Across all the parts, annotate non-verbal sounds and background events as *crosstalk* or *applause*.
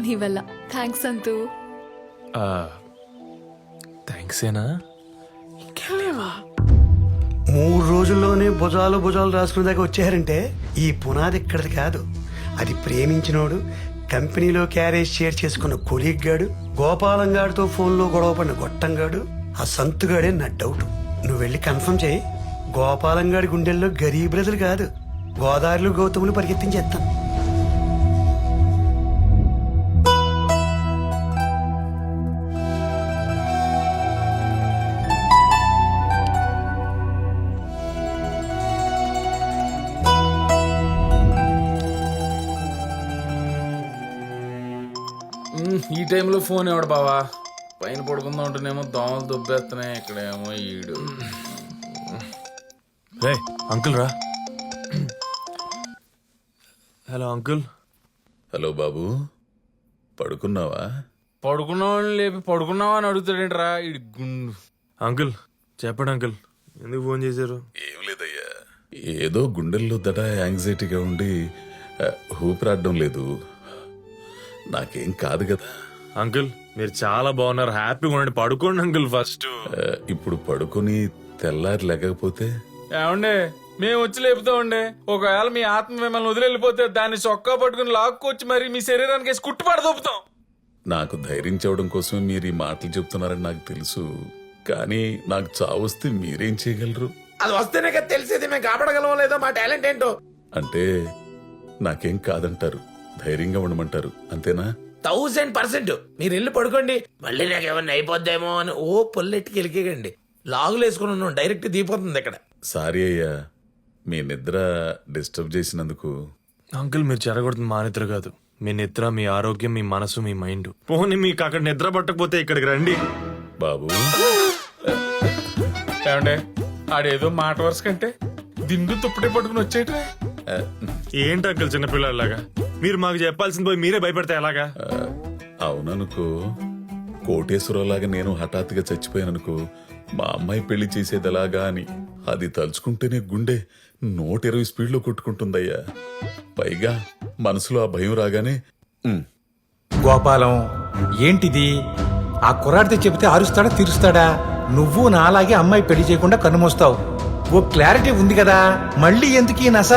నీ వల్ల. థ్యాంక్స్ సంతు థ్యాంక్స్ ఏనా? మూడు రోజుల్లోనే భుజాలు భుజాలు రాసుకునే దాకా వచ్చారంటే ఈ పునాది ఇక్కడిది కాదు. అది ప్రేమించినోడు కంపెనీలో క్యారేజ్ షేర్ చేసుకున్న కొలీగ్ గాడు గోపాలం గాడితో ఫోన్లో గొడవ పడిన గొట్టంగాడు ఆ సంతుగాడే నా డౌట్ నువ్వు వెళ్ళి కన్ఫర్మ్ చేయి. గోపాలం గాడి గుండెల్లో గరీబ్రదులు కాదు. గోదావరిలో గౌతములు పరిగెత్తించేస్తాను. ఈ టైంలో ఫోన్ ఎవడు బావా? పైన పడుకుందాం ఉంటేనేమో దోమలు దుబ్బేస్తున్నాయి ఇక్కడేమో ఈడు. రే అంకుల్ రా. Hello uncle. హలో బాబు పడుకున్నావా? పడుకున్నావని లేపి పడుకున్నావా అని అడుగుతాడేంట్రా ఇడి గుండు. అంకుల్ చెప్పండి అంకుల్ ఎందుకు ఫోన్ చేశారు? ఏం లేదయ్యా ఏదో గుండెల్లో దడ యాంగ్జైటీగా ఉండి ఊపిరాడడం లేదు. నాకేం కాదు కదా. అంకుల్ మీరు చాలా బాగున్నారు. హ్యాపీగా ఉండండి. పడుకోండి అంకుల్ ఫస్ట్. ఆ, ఇప్పుడు పడుకొని తెల్లారి లేకపోతే? ఏమండే మేము వచ్చి లేపుతామండి. ఒకవేళ మీ ఆత్మ మిమ్మల్ని వదిలిపోతే దాన్ని చొక్కా పట్టుకుని లాక్కొచ్చి మరి మీ శరీరానికి వేసి కుట్టు పడదొప్పుతాం నాకు ధైర్యం చెప్పడం కోసమే మీరు ఈ మాటలు చెప్తున్నారని నాకు తెలుసు. కానీ నాకు చావొస్తే మీరేం చేయగలరు? అది వస్తేనే కదా తెలిసేది. మేము కాపాడగలమో లేదో మా టాలెంట్ ఏంటో? అంటే నాకేం కాదంటారు. ధైర్యంగా ఉండమంటారు అంతేనా? Thousand percent. మీరు వెళ్ళి పడుకోండి మళ్ళీ నాకు ఏమన్నా అయిపోద్దేమో అని ఓ పొల్లెట్టికి వెళ్ళికేయండి లాగులు వేసుకుని ఉన్నాం డైరెక్ట్ దిగిపోతుంది ఇక్కడ సారీ అయ్యా మీ నిద్ర డిస్టర్బ్ చేసినందుకు. అంకుల్ మీరు చెరగొడుతుంది మా నిద్ర కాదు. మీ నిద్ర మీ ఆరోగ్యం మీ మనసు మీ మైండ్. పోనీ మీకు అక్కడ నిద్ర పట్టకపోతే ఇక్కడికి రండి. బాబు. ఏమండే ఆడేదో మాట వరుస కంటే దిండు తుప్పటి పట్టుకుని వచ్చేట్రా ఏంటి అంకుల్ చిన్నపిల్లలాగా? మీరు మాకు చెప్పాల్సింది పోయి మీరే భయపడితే ఎలాగా? అవుననుకో. కోటేశ్వరరావులాగా నేను హఠాత్తుగా చచ్చిపోయాననుకో మా అమ్మాయి పెళ్ళి చేసేది ఎలాగా అని. అది తలుచుకుంటేనే గుండె నూట ఇరవై స్పీడ్లో కొట్టుకుంటుందయ్యా. పైగా మనసులో ఆ భయం రాగానే ఉమ్, గోపాలం ఏంటిది? ఆ కుర్రాడితో చెబితే అరుస్తాడా తీరుస్తాడా? నువ్వు నాలాగే అమ్మాయి పెళ్ళి చేయకుండా కన్నుమోస్తావు ఓ క్లారిటీ ఉంది కదా మళ్ళీ ఎందుకు ఈ నస?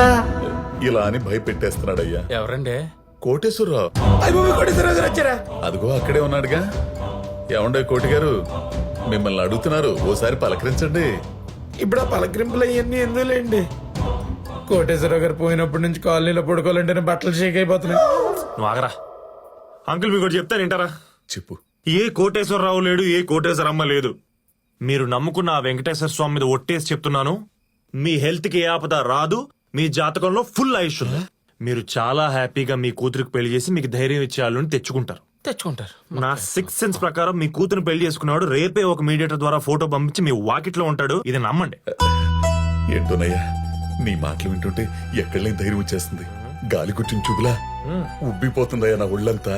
ఇలా అని భయపెట్టేస్తున్నాడయ్యా. ఎవరండి? కోటేశ్వరరావు. వచ్చారా? అదిగో అక్కడే ఉన్నాడుగా. ఏమండే కోటి గారు? మిమ్మల్ని అడుగుతున్నారు. ఓసారి పలకరించండి. ఇప్పుడు ఆ పలకరింపులు అవన్నీ ఎందులేండి కోటేశ్వరరావు గారు పోయినప్పటి నుంచి కాలనీలో పడుకోవాలంటేనే బట్టలు షేక్ అయిపోతున్నాయి. నువ్వు ఆగరా. అంకుల్ మీకు చెప్తాను వింటారా? చెప్పు. ఏ కోటేశ్వరరావు లేడు ఏ కోటేశ్వరమ్మ లేదు. మీరు నమ్ముకున్న ఆ వెంకటేశ్వర స్వామి మీద ఒట్టేసి చెప్తున్నాను. మీ హెల్త్కి ఏ ఆపద రాదు. మీ జాతకంలో ఫుల్ ఆయుష్ ఉంది. మీరు చాలా హ్యాపీగా మీ కూతురికి పెళ్ళి చేసి మీకు ధైర్యం ఇచ్చే వాళ్ళని తెచ్చుకుంటారు. తెచ్చుకుంటారు. నా సిక్స్ సెన్స్ ప్రకారం మీ కూతురు పెళ్ళి చేసుకున్నాడు రేపే ఒక మీడియేటర్ ద్వారా ఫోటో పంపించి మీ వాకిట్లో ఉంటాడు. ఇది నమ్మండి. ఏంటోనయ్యా నీ మాటలు వింటుంటే ఎక్కడ లేని ధైర్యం వచ్చేస్తుంది. గాలి కుట్టిన చూపులా ఉబ్బిపోతుందయ్యా నా ఒళ్ళంతా.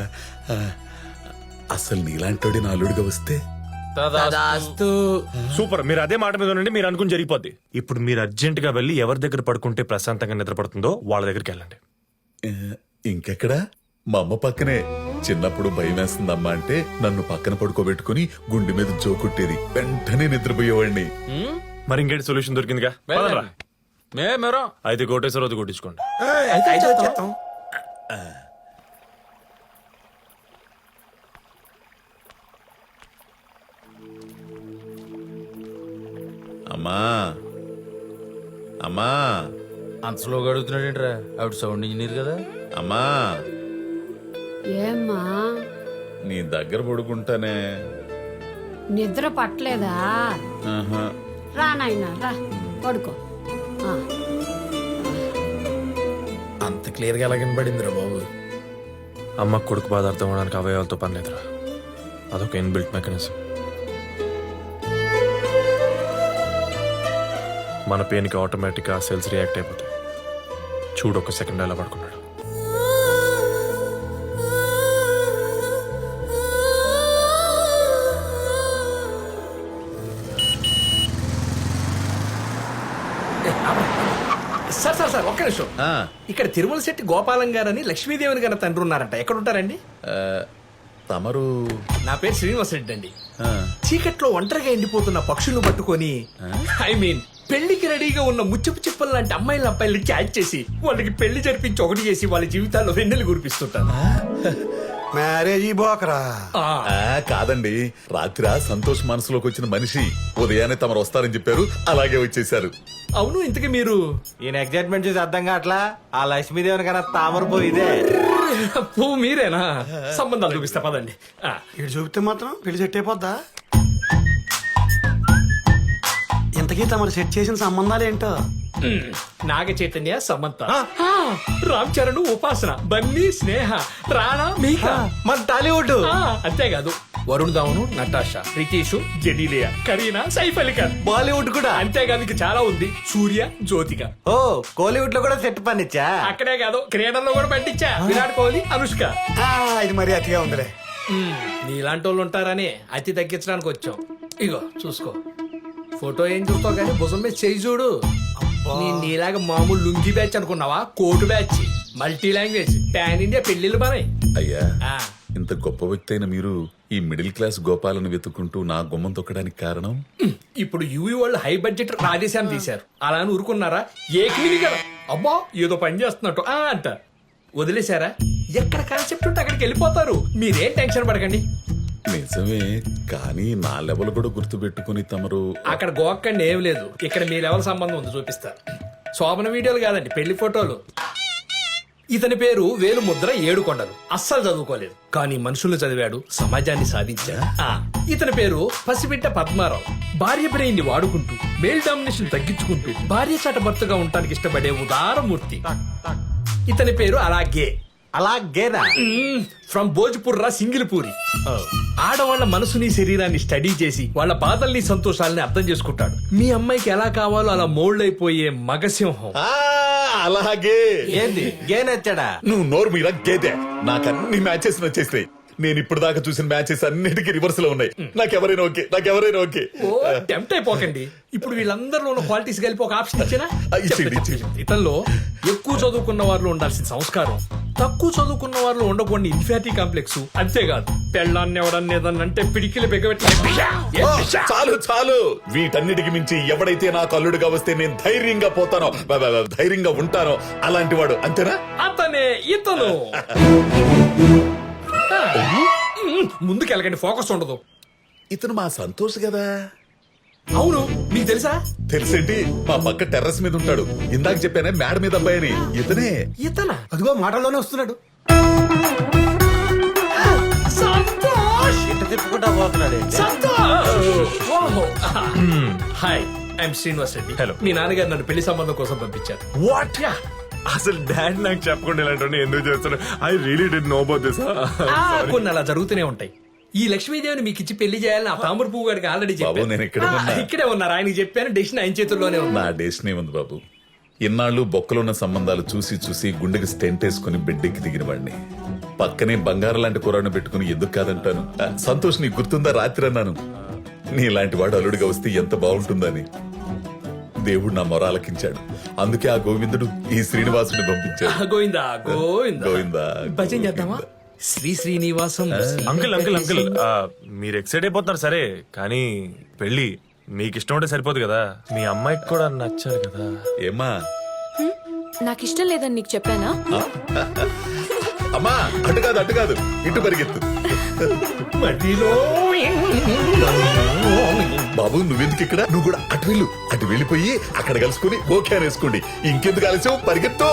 అసలు నీలాంటోడి నా అల్లుడిగా వస్తే తదాస్తు. సూపర్. మీరు అదే మాట మీద ఉండండి మీరు అనుకుని జరిగిపోద్ది. ఇప్పుడు మీరు అర్జెంట్గా వెళ్ళి ఎవరి దగ్గర పడుకుంటే ప్రశాంతంగా నిద్రపడుతుందో వాళ్ళ దగ్గరికి వెళ్ళండి. ఇంకెక్కడా? మా అమ్మ పక్కనే. చిన్నప్పుడు భయం వేస్తుందమ్మా అంటే నన్ను పక్కన పడుకోబెట్టుకుని గుండె మీద జోకుట్టేది వెంటనే నిద్రపోయేవాడిని. మరి ఇంకేంటి సొల్యూషన్ దొరికిందిగా? పదండ్రా. మే మెరో అయితే కోటేశ్వరరావు కొట్టించుకోండి. అయితే అమ్మా. అమ్మా. అంత స్లోగా అడుగుతున్నాడేంట్రా? ఆవిడ సౌండ్ ఇంజనీర్ కదా? అమ్మా. ఏమ్మా? నీ దగ్గర పడుకుంటానే. నిద్ర పట్టలేదా? ఆహా. రా నాయనా రా. పడుకో. ఆ, అంత క్లియర్గా ఎలా కనబడిందిరా బాబు? అమ్మ కొడుకు బాధ అర్థం అవడానికి అవయవాలతో పని లేదురా. అదొక ఇన్బిల్ట్ మెకానిజం. మన పెయిన్కి ఆటోమేటిక్గా సెల్స్ రియాక్ట్ అయిపోతాయి. చూడు ఒక సెకండ్ ఎలా పడుకున్నాడు. సార్ సార్ సార్ ఒక్క నిమిషం. ఆ, ఇక్కడ తిరుమల శెట్టి గోపాలం గారని లక్ష్మీదేవిని గారి తండ్రి ఉన్నారంట ఎక్కడ ఉంటారండి ఆ, తమరు నా పేరు శ్రీనివాస్ రెడ్డి అండి. ఆ, చీకట్లో ఒంటరిగా ఎండిపోతున్న పక్షులను పట్టుకొని ఐ మీన్ పెళ్ళికి రెడీగా ఉన్న ముచ్చపు చిప్పలు లాంటి అమ్మాయిల అబ్బాయిలు క్యాచ్ చేసి వాళ్ళకి పెళ్ళి జరిపించి ఒకటి చేసి వాళ్ళ జీవితాల్లో వెన్నెలు కురిపిస్తుంటాను. మ్యారేజ్ బోకరా. ఆ, కాదండి. రాత్రి సంతోష్ మనసులోకి వచ్చిన మనిషి ఉదయాన్నే తమరు వస్తారని చెప్పారు అలాగే వచ్చేసారు అవును ఇంతకీ మీరు? ఈయన ఎగ్జైట్మెంట్ చూసి అర్థం కావట్లా? ఆ లక్ష్మీదేవిని కన్నా తామర పోయిదే పువ్వు మీరేనా? సంబంధాలు చూపిస్తా పదండి. ఆ, ఇటు చూపితే మాత్రం పెళ్ళి సెట్ అయిపోద్దా? ఇంతకీ తమరు సెట్ చేసిన సంబంధాలు ఏంటో? నాగ చైతన్య సమంత. ఆ, రామ్ చరణ్ ఉపాసన. బన్నీ స్నేహ. రాణా మీక. మన టాలీవుడ్. అంతేకాదు. వరుణ్ ధావన్ నటాషా. రితీష్ జడీలియా కరీనా సైఫ్ అలీ ఖాన్ బాలీవుడ్ కూడా. అంతేకాదు ఇంకా చాలా ఉంది. సూర్య జ్యోతిక. ఓ కోలీవుడ్లో కూడా సెట్ పనిచ్చా అక్కడే కాదు క్రీడల్లో కూడా పండించా. విరాట్ కోహ్లీ అనుష్క. ఆ, ఇది మరీ అతిగా ఉందిలే. నీలాంటి వాళ్ళు ఉంటారని అతి తగ్గించడానికి వచ్చాం. ఇగో చూసుకో. ఫోటో ఏం చూస్తావు కానీ భుజం మీద చేయి చూడు. నీ నీలాగా మామూలు లుంగి బ్యాచ్ అనుకున్నావా? Coat batch. Multi language. Pan India పెళ్ళిళ్ళు పనాయి అయ్యా ఆ. ఇంత గొప్ప వ్యక్తి అయిన మీరు ఈ మిడిల్ క్లాస్ గోపాలను వెతుక్కుంటూ నా గుమ్మం తొక్కడానికి కారణం? ఇప్పుడు యూవీ వాళ్ళు హై బడ్జెట్ రాజేశాన్ని తీశారు. అలా అని ఊరుకున్నారా? ఏకమిని కదా. అబ్బా ఏదో పని చేస్తున్నట్టు. ఆ అంట. వదిలేశారా? ఎక్కడ కాన్సెప్ట్ ఉంటే అక్కడికి వెళ్ళిపోతారు. మీరేం టెన్షన్ పడకండి. నిజమే కానీ నా లెవెల్ కూడా గుర్తు పెట్టుకుని తమరు అక్కడ గోక్కండి ఏం లేదు. ఇక్కడ మీ లెవెల్ సంబంధం ఉంది చూపిస్తా. శోభన వీడియోలు కాదండి పెళ్ళి ఫోటోలు. ఇతని పేరు వేలు ముద్ర ఏడు కొండలు అస్సలు చదువుకోలేదు. కానీ మనుషుల్ని చదివాడు సమాజాన్ని సాధించాడు. ఆ, ఇతని పేరు పసిబిడ్డ పద్మారావు. భార్య బ్రెయిన్ని వాడుకుంటూ మేల్ డామినేషన్ తగ్గించుకుంటూ భార్య చాట భర్తగా ఉండటానికి ఇష్టపడే ఉదారమూర్తి. ఇతని పేరు అలాగే. అలాగేనా? ఫ్రమ్ భోజ్పుర్రా సింగిల్పూరి. ఆడవాళ్ళ మనసుని శరీరాన్ని స్టడీ చేసి వాళ్ళ బాధల్ని సంతోషాలని అర్థం చేసుకుంటాడు. మీ అమ్మాయికి ఎలా కావాలో అలా మోల్డ్ అయిపోయే మగసింహం అలాగే. ఏంది? గే నచ్చాడా నువ్వు నోరు మీరా గేదె. నాకు అన్ని మ్యాచెస్ నచ్చేసినాయి నేను ఇప్పుడు దాకా చూసిన మ్యాచెస్ అన్నిటికీ రివర్స్లో ఉన్నాయి. నాకెవరైనా ఓకే నాకెవరైనా ఓకే. ఓ టెంప్ట్ అయిపోకండి. ఇప్పుడు వీళ్ళందరిలో ఉన్న క్వాలిటీస్ కలిపి ఒక ఆప్షన్ ఇచ్చినా? ఇచ్చేయండి, ఇచ్చేయండి. ఇతల్లో ఎక్కువ చదువుకున్న వారిలో ఉండాల్సిన సంస్కారం తక్కువ చదువుకున్న వారిలో ఉండకూడని ఇన్ఫాటీ కాంప్లెక్స్ అంతేకాదు. పెళ్ళాన్ని ఎవడన్నా ఏదన్నా అంటే పిడికిలు బిగబెట్టి చాలు చాలు. వీటన్నిటికి మించి ఎవడైతే నాకు అల్లుడుగా వస్తే నేను ధైర్యంగా పోతానో బ- బ- బ- ధైర్యంగా ఉంటానో అలాంటి వాడు అంతేనా? అతనే ఇతను. *laughs* ముందుకెళ్ళకండి ఫోకస్ ఉండదు. ఇతను మా సంతోష్ కదా. అవును మీకు తెలుసా? తెలిసేంటి? మా పక్క టెర్రస్ మీద ఉంటాడు. ఇందాక చెప్పానే మేడ మీద అబ్బాయి అని ఇతనే. ఇతనా? అదిగో మాటల్లోనే వస్తున్నాడు. సంతోష్! ఇంట తిప్పుకుంటా పోతున్నాడు ఏంటి? సంతోష్! ఓహో hi I'm Srinivas Reddy. Hello. మీ నాన్నగారు నన్ను పెళ్ళి సంబంధం కోసం పంపించారు. వాట్ అసలు డాడ్ నాకు చెప్పకుండా ఇలాంటి ఎందుకు చేస్తాడు? I really dunno about this ఆ, *laughs* కొన్ని అలా జరుగుతూనే ఉంటాయి. ఈ లక్ష్మీదేవిని మీకు ఇచ్చి పెళ్ళి చేయాలని ఆ తామర పువ్వు గారికి ఆల్రెడీ బాబు, నేను ఇక్కడే ఉన్నా. ఇక్కడే ఉన్నారు ఆయనకి చెప్పాను డెసిషన్ ఆయన చేతుల్లోనే ఉంది. నా డేస్నే ఉంది బాబు? ఇన్నాళ్ళు బొక్కలున్న సంబంధాలు చూసి చూసి గుండెకి స్టెంట్ వేసుకుని బిడ్డెక్కి దిగిన వాడిని. పక్కనే బంగారం లాంటి కూరను పెట్టుకుని ఎందుకు కాదంటాను? ఆ, సంతోష్ నీకు గుర్తుందా? రాత్రి అన్నాను. నీలాంటి వాడు అల్లుడిగా వస్తే ఎంత బాగుంటుందని. దేవుడు నా మొర ఆలకించాడు అందుకే ఆ గోవిందుడు ఈ శ్రీనివాసుని పంపించాడు. ఆ, గోవిందా గోవిందా. గోవిందా భజన చేద్దామా? Sri Srinivasam. Uncle uncle uncle మీరు ఎక్సైట్ అయిపోతున్నారు సరే కానీ పెళ్ళి మీకు ఇష్టం ఉంటే సరిపోదు కదా. మీ అమ్మాయికి కూడా నచ్చారు కదా. ఏమ్మా? నాకు ఇష్టం లేదని నీకు చెప్పానా? అమ్మా అటు కాదు అటు కాదు. ఇటు పరిగెత్తు. బాబు నువ్వెందుకు ఇక్కడ? నువ్వు కూడా అటు వెళ్ళు. అటు వెళ్ళిపోయి అక్కడ కలుసుకుని ఓకే అనేసుకోండి ఇంకెందుకు ఆలస్యం? పరిగెత్తు.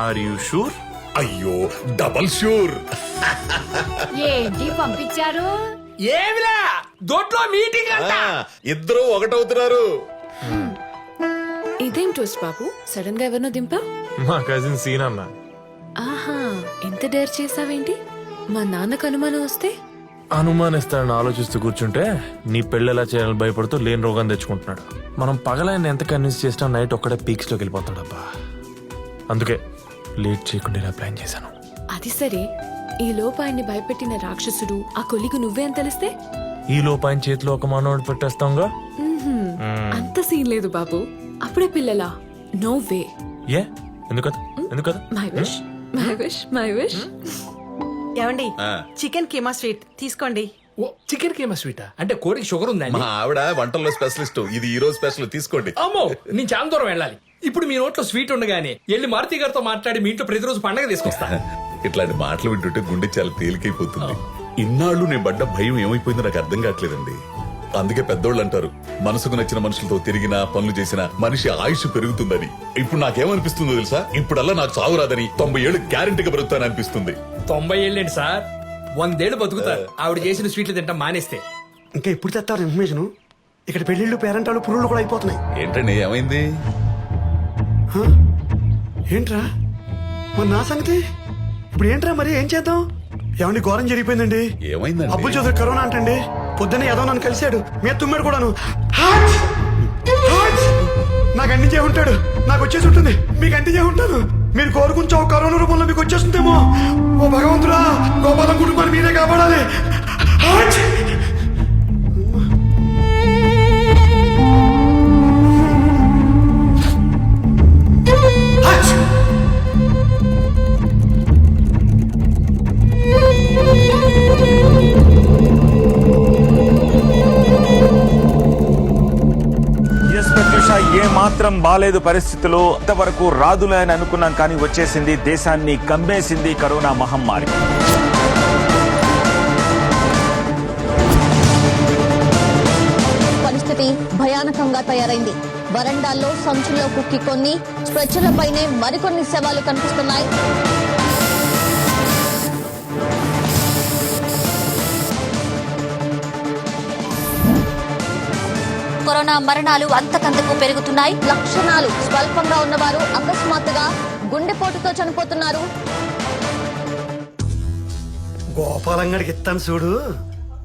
ఆర్ యూ షూర్ అయ్యో డబల్ షూర్ ఏంటి పంపించారు? ఏమిలా? దొడ్లో మీటింగ్ అంట ఇద్దరు ఒకటవుతున్నారు. ఇదేం టోస్ట్ బాబు? సడన్గా ఎవరినో దింపా? మా కజిన్ సీన్ అన్న. ఆహా ఎంత డేర్ చేసావేంటి మా నాన్నకు అనుమానం వస్తే? అనుమానిస్తాడని ఆలోచిస్తూ కూర్చుంటే నీ పెళ్ళి ఎలా చేయాలని భయపడుతూ లేని రోగం తెచ్చుకుంటున్నాడు. మనం పగలైన ఎంత కన్విన్స్ చేసినా నైట్ ఒక్కడే పీక్స్లోకి వెళ్ళిపోతాడబ్బా. అందుకే లేట్ చేయకుండా ఇలా ప్లాన్ చేశాను. అది సరే. ఈ లోపు ఆయన్ని భయపెట్టిన రాక్షసుడు ఆ కొలిగు నువ్వే అని తెలిస్తే? ఈ లోపు ఆయన చేతిలో ఒక మానవుడు పెట్టేస్తాంగా అంత సీన్ లేదు బాబు. అప్పుడే పిల్లలా? No way. ఏ? ఎందుకదు ఎందుకదు my wish my wish my wish ఏమండి? చికెన్ కీమా స్వీట్ తీసుకోండి. ఓ చికెన్ కేమా స్వీటా? అంటే కోడికి షుగర్ ఉందండి? మా ఆవిడ వంటల్లో స్పెషలిస్ట్. ఇది ఈ రోజు స్పెషల్ తీసుకోండి. అమ్మో నేను చాలా దూరం వెళ్ళాలి. ఇప్పుడు మీ నోట్లో స్వీట్ ఉండగానే వెళ్ళి మారుతి గారితో మాట్లాడి మీ ఇంట్లో ప్రతిరోజు పండగ తీసుకొస్తా. *laughs* ఇట్లాంటి మాటలు వింటుంటే గుండె చాలా తేలికైపోతుంది. ఇన్నాళ్ళు నేను పడ్డ భయం ఏమైపోయిందో నాకు అర్థం కావట్లేదండి. అందుకే పెద్దోళ్ళు అంటారు మనసుకు నచ్చిన మనుషులతో తిరిగినా పనులు చేసినా మనిషి ఆయుష్ పెరుగుతుందని. ఇప్పుడు నాకేమనిపిస్తుందో తెలుసా? ఇప్పుడల్లా నాకు చావు రాదని తొంభై ఏళ్ళు గ్యారెంటీగా పెరుగుతాను అనిపిస్తుంది తొంభై ఏళ్ళేంటి సార్? వందేళ్ళు బతుకుతారు. ఆవిడ చేసిన స్వీట్లు తింటాం మానేస్తే. ఇంకా ఎప్పుడు తెస్తారు ఇన్ఫర్మేషన్? ఇక్కడ పెళ్ళిళ్ళు పేరెంటాలు పురుళ్ళు కూడా అయిపోతున్నాయి. ఏంటండి ఏమైంది? హ? ఏంట్రా? మరి నా సంగతి? ఇప్పుడు ఏంట్రా మరి? ఏం చేద్దాం? ఏమండి ఘోరం జరిగిపోయిందండి. ఏమైందండి? అబ్బుల్ చౌదరి కరోనా అంటండి. పొద్దున్నే ఏదో నన్ను కలిశాడు. మీద తుమ్మాడు కూడాను. నాకు అంటించే ఉంటాడు. నాకు వచ్చేసి ఉంటుంది. మీకు అంటించే ఉంటాను. మీరు కోరుకుంటే ఒక కరోనా రూపంలో మీకు వచ్చేస్తుందేమో. ఓ భగవంతుడా గోపాలం కుటుంబాన్ని మీరే కాపాడాలి. ఏమాత్రం మాత్రం బాలేదు పరిస్థితిలో ఇంతవరకు రాదులే అని అనుకున్నాం కానీ వచ్చేసింది దేశాన్ని కమ్మేసింది కరోనా మహమ్మారి. పరిస్థితి భయానకంగా తయారైంది. వరండాల్లో సంచుల్లో కుక్కి కొన్ని స్ట్రెచ్చర్లపైనే మరికొన్ని శవాలు కనిపిస్తున్నాయి. కరోనా మరణాలు అంతకంతకు పెరుగుతున్నాయి. లక్షణాలు స్వల్పంగా ఉన్నవారు అకస్మాత్తుగా గుండెపోటుతో చనిపోతున్నారు. గోపాలంగడికి ఇస్తాను చూడు.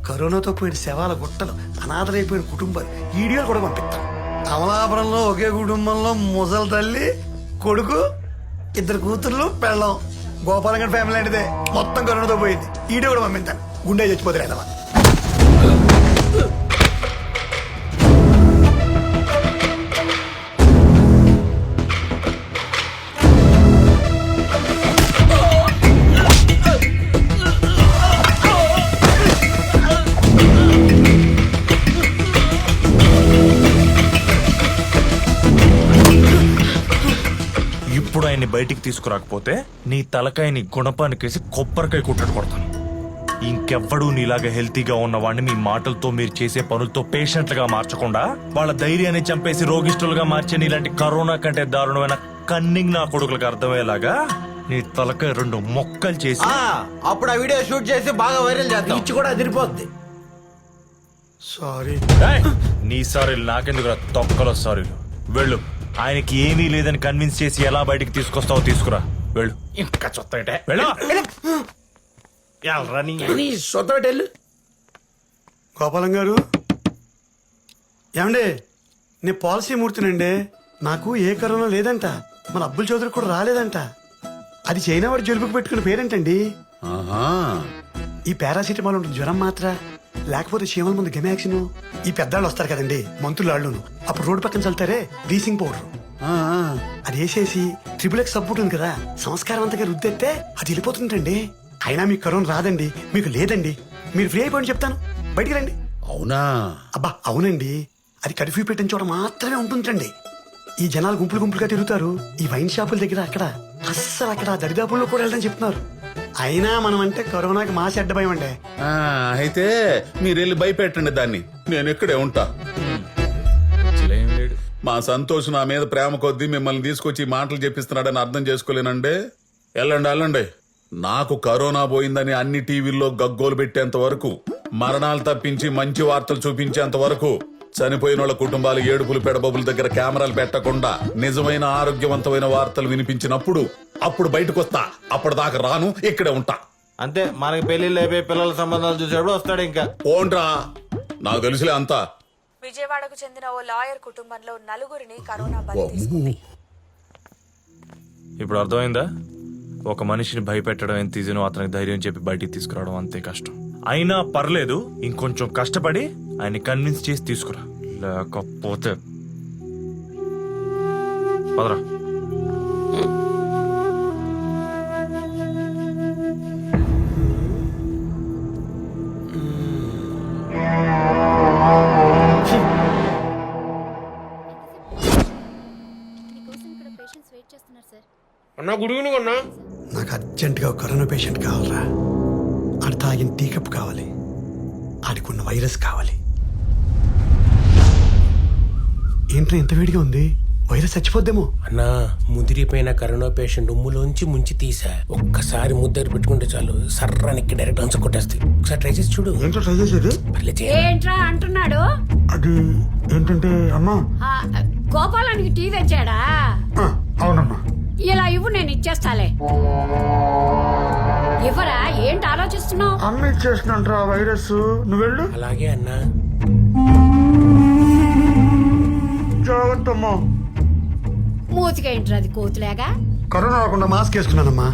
కరోనాతో పోయిన శవాల గుట్టలు అనాథలైపోయిన కుటుంబాలు వీడియోలు కూడా పంపిస్తాం. అమలాపురంలో ఒకే కుటుంబంలో ముసలి తల్లి కొడుకు ఇద్దరు కూతుర్లు పెళ్ళం. గోపాలంగడి ఫ్యామిలీ లాంటిదే. మొత్తం కరోనాతో పోయింది. వీడియో కూడా పంపిస్తాను. గుండె చచ్చిపోతారు ఆయన్ని బయటికి తీసుకురాకపోతే నీ తలకాయని గుణపానికేసి కొబ్బరికాయ కుట్టడు కొడతాను. ఇంకెవ్వడూ నీలాగా హెల్తీగా ఉన్నవాడిని మీ మాటలతో మీరు చేసే పనులతో పేషెంట్లుగా మార్చకుండా వాళ్ళ ధైర్యాన్ని చంపేసి రోగిష్ఠులుగా మార్చే నీలాంటి కరోనా కంటే దారుణమైన కన్నింగ్ నా కొడుకులకు అర్థమయ్యేలాగా నీ తలకాయ రెండు మొక్కలు చేసి ఆ, అప్పుడు ఆ వీడియో షూట్ చేసి బాగా వైరల్ చేద్దాం. ఇచ్చి కూడా అదిరిపోద్ది. సారీ! నీ సారీలు నాకెందుకు తొక్కలో సారీలు? వెళ్ళు. ఆయనకి ఏమీ లేదని కన్విన్స్ చేసి ఎలా బయటికి తీసుకొస్తావో తీసుకురా. వెళ్ళు. ఇంకా చొత్త వెళ్ళు. సొత్తటెళ్ళు గోపాలం గారు. ఏమండి నేను పాలసీ మూర్తినండి. నాకు ఏ కరోనా లేదంట. మన అబ్బుల్ చౌదరి కూడా రాలేదంట. అది చైనా వాడు జలుబుకు పెట్టుకున్న పేరేంటండి? ఆహా. ఈ పారాసిటమాల్ ఉంటుంది జ్వరం మాత్ర. లేకపోతే చీమల ముందు గెమాక్సిన్ ఈ పెద్దాళ్ళు వస్తారు కదండి మంత్రులాళ్ళును అప్పుడు రోడ్డు పక్కన చల్లుతారే బ్లీచింగ్ పౌడర్. అది వేసేసి ట్రిపుల్ ఎక్స్ సబ్బు ఉంటుంది కదా సంస్కారం అంతగా రుద్దెత్తే అది వెళ్ళిపోతుందండి. అయినా మీకు కరోనా రాదండి మీకు లేదండి. మీరు ఫ్రీ అయిపోయింది చెప్తాను. బయటికి రండి. అవునా? అబ్బా అవునండి. అది కర్ఫ్యూ పెట్టిన చోట మాత్రమే ఉంటుందండి. ఈ జనాలు గుంపులు గుంపులుగా తిరుగుతారు. ఈ వైన్ షాపుల దగ్గర అక్కడ అస్సలు అక్కడ దరిదాపుల్లో కూడా వెళ్ళడం చెప్తున్నారు. అయినా మనం అంటే కరోనాకి మాసి అడ్డ భయం అండి. ఆ, అయితే మీరు వెళ్ళి భయపెట్టండి దాన్ని. నేను ఇక్కడే ఉంటా. ఏం లేడు మా సంతోష్ నా మీద ప్రేమ కొద్దీ మిమ్మల్ని తీసుకొచ్చి ఈ మాటలు చెప్పిస్తున్నాడని అర్థం చేసుకోలేనండి. వెళ్ళండి వెళ్ళండి నాకు కరోనా పోయిందని అన్ని టీవీల్లో గగ్గోలు పెట్టేంత వరకు మరణాలు తప్పించి మంచి వార్తలు చూపించేంత వరకు చనిపోయిన వాళ్ళ కుటుంబాలు ఏడుపులు పెడబొబుల దగ్గర కెమెరాలు పెట్టకుండా నిజమైన ఆరోగ్యవంతమైన వార్తలు వినిపించినప్పుడు అప్పుడు బయటకు వస్తా అప్పటిదాకా రాను ఇక్కడే ఉంటా. అంతే మనకి పెళ్ళిళ్ళు అయిపోయి పిల్లల సంబంధాలు చూసేప్పుడు వస్తాడు ఇంకా. పోండ్రా నాకు తెలుసులే అంతా. విజయవాడకు చెందిన ఓ లాయర్ కుటుంబంలో నలుగురిని కరోనా. ఇప్పుడు అర్థమైందా? ఒక మనిషిని భయపెట్టడం ఎంత ఈజీనో అతనికి ధైర్యం చెప్పి బయటికి తీసుకురావడం అంతే కష్టం. అయినా పర్లేదు ఇంకొంచెం కష్టపడి ఆయన్ని కన్విన్స్ చేసి తీసుకురా. లేకపోతే పదరా. అన్నా గుడిగుని కొన్నా నాకు అర్జెంటుగా కరోనా పేషెంట్ కావాలరా. ఆడు తాగిన టీ కప్ కావాలి. ఆడికున్న వైరస్ కావాలి. ఏంట్రా ఇంత వేడిగా ఉంది? వైరస్ చచ్చిపోద్దేమో. అన్నా ముదిరిపోయిన కరోనా పేషెంట్ ఉమ్ములోంచి ముంచి తీసా. ఒక్కసారి ముద్దరు పెట్టుకుంటే చాలు. సర్రానికి డైరెక్ట్ ఆన్సర్ కొట్టేస్తాయి. ఒకసారి ట్రై చేసి చూడు. ఏంటో ట్రై చేసేది? చేయి. ఏంట్రా అంటున్నాడు? అది ఏంటంటే అమ్మా ఆ, గోపాలానికి టీ తెచ్చాడా? అవునమ్మా ఇలా ఇవ్వు నేను ఇచ్చేస్తాలే. ఇవ్వరా? ఏంటి ఆలోచిస్తున్నావు? అమ్మ ఇచ్చేసినంట్రా వైరస్. నువ్వు వెళ్ళు. అలాగే అన్నా. జాగ్రత్త అమ్మా. మూతికి ఏంట్రా అది కోతులేగా? కరోనా రాకుండా మాస్క్ వేసుకున్నానమ్మా.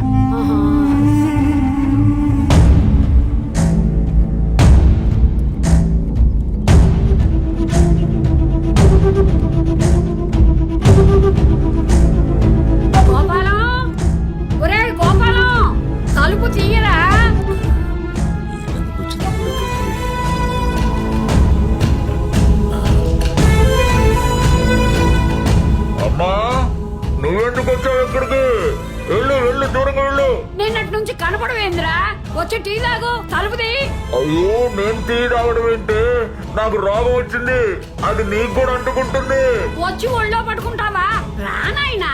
నాకు రోగం వచ్చింది. అది నీకు కూడా అంటుకుంటుంది. వచ్చి ఒళ్ళో పట్టుకుంటావా రానాయనా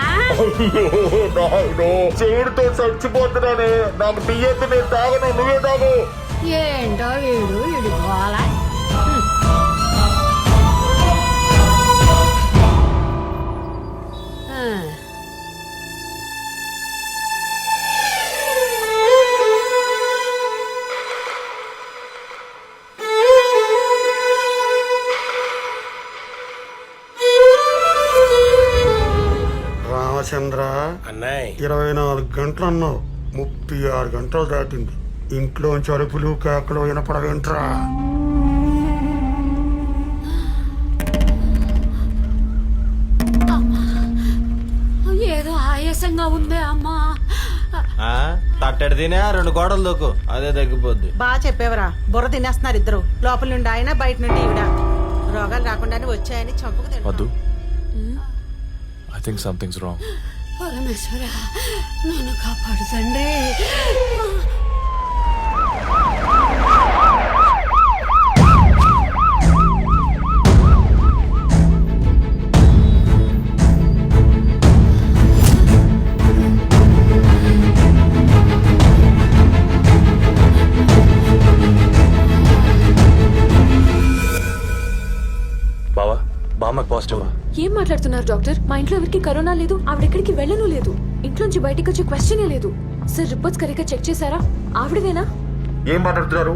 చెవుడితో చచ్చిపోతున్నానే. నాకు ఎత్తు నేను తాగను నువ్వే తాగు. ఏంటో వీడు ఇడిపోవాలా రామచంద్ర అన్నాయ్ ఇరవై నాలుగు గంటలు అన్నావు ముప్పై ఆరు గంటలు దాటింది. ఇంట్లోంచి అరుపులు కేకలు వినపడవేంట్రా? ఏదో ఆయాసంగా ఉందే అమ్మా. ఆ, తట్టెడు తినే రెండు గోడలు దూకు అదే తగ్గిపోద్ది. బాగా చెప్పేవరా బుర్ర తినేస్తున్నారు ఇద్దరు. లోపల నుండి ఆయన బయట నుండి ఈవిడ. రోగాలు రాకుండానే వచ్చాయని చంపుకు వద్దు. I think something's wrong Parameshwara నన్ను కాపాడు తండ్రి మాట్లాడుతున్నారు డాక్టర్? మా ఇంట్లో ఎవరికి కరోనా లేదు ఆవిడెక్కడికి వెళ్ళను లేదు. ఇంట్లోంచి బయటికి వచ్చే క్వశ్చనే లేదు. సార్ రిపోర్ట్స్ కరెక్ట్గా చెక్ చేశారా? ఆవిడదేనా ఏం మాట్లాడుతున్నారు?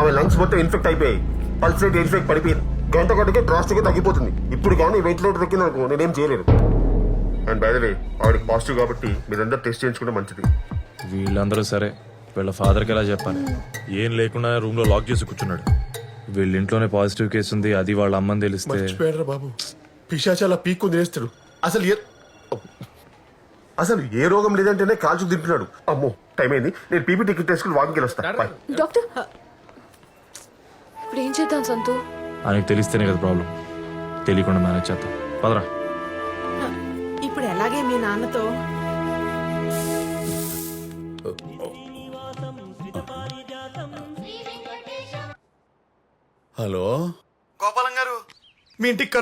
ఆమె లంగ్స్ మొత్తం ఇన్ఫెక్ట్ అయిపోయాయి. పల్స్ రేట్ ఇన్ఫెక్ట్ పడిపోయింది. గంట గంటకి డ్రాస్టిక్ తగ్గిపోతుంది. ఇప్పుడు కానీ వెంటిలేటర్ ఎక్కిన అనుకో నేనేం చేయలేను. అండ్ బై ద వే ఆవిడకి పాజిటివ్ కాబట్టి మీరందరూ టెస్ట్ చేయించుకుంటే మంచిది. వీళ్ళందరూ సరే. వీళ్ళ ఫాదర్కి ఎలా చెప్పాలి? ఏం లేకుండా రూమ్లో లాక్ చేసి కూర్చున్నాడు. వీళ్ళ ఇంట్లోనే పాజిటివ్ కేసు ఉంది అది వాళ్ళ అమ్మని తెలిస్తే బాబు. పిశాచాల పీక్కు తినేస్తాడు అసలు ఏ అసలు ఏ రోగం లేదంటేనే కాల్చుకు తింటున్నాడు అమ్మో టైం అయింది నేను పీపీ టికెట్ తీసుకుని వాకింగ్ బాయ్. డాక్టర్? ఇప్పుడు ఏం చేద్దాం సంతు? ఆయనకు తెలిస్తేనే కదా ప్రాబ్లం. తెలియకుండా మేనేజ్ చేద్దాం. పదరా. ఇప్పుడు ఎలాగే మీ నాన్నతో? హలో? గోపాలం గారు మీ ఇంటికి కరోనా